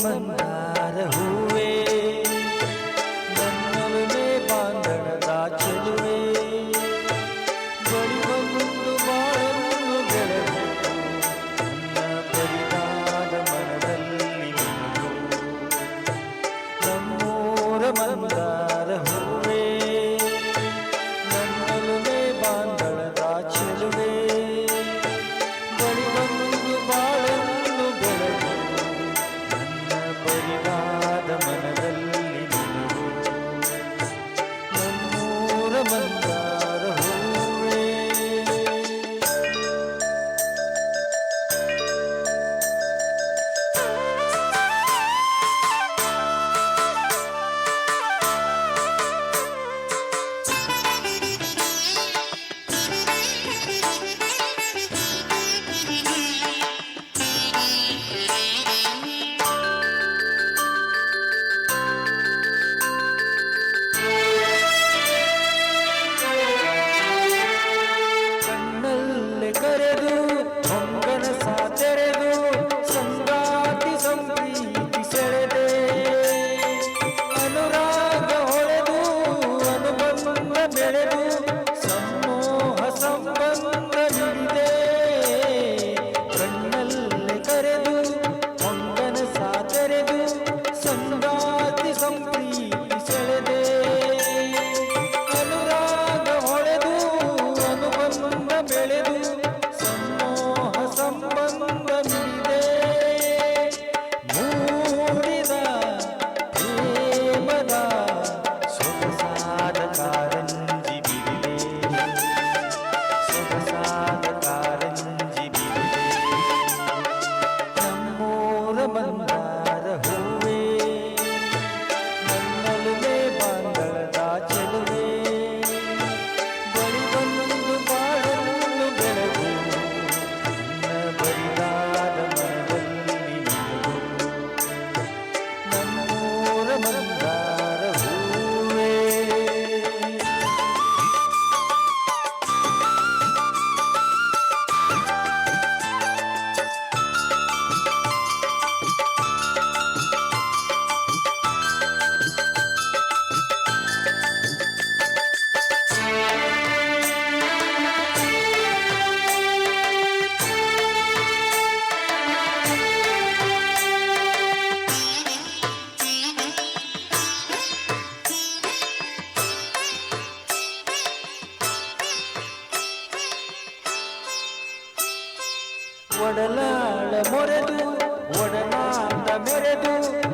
समझदार हूँ। Pero ಒಡಲಾಳ ಮೊರೆದು ಒಡಲಾಟ ಮೆರೆದು.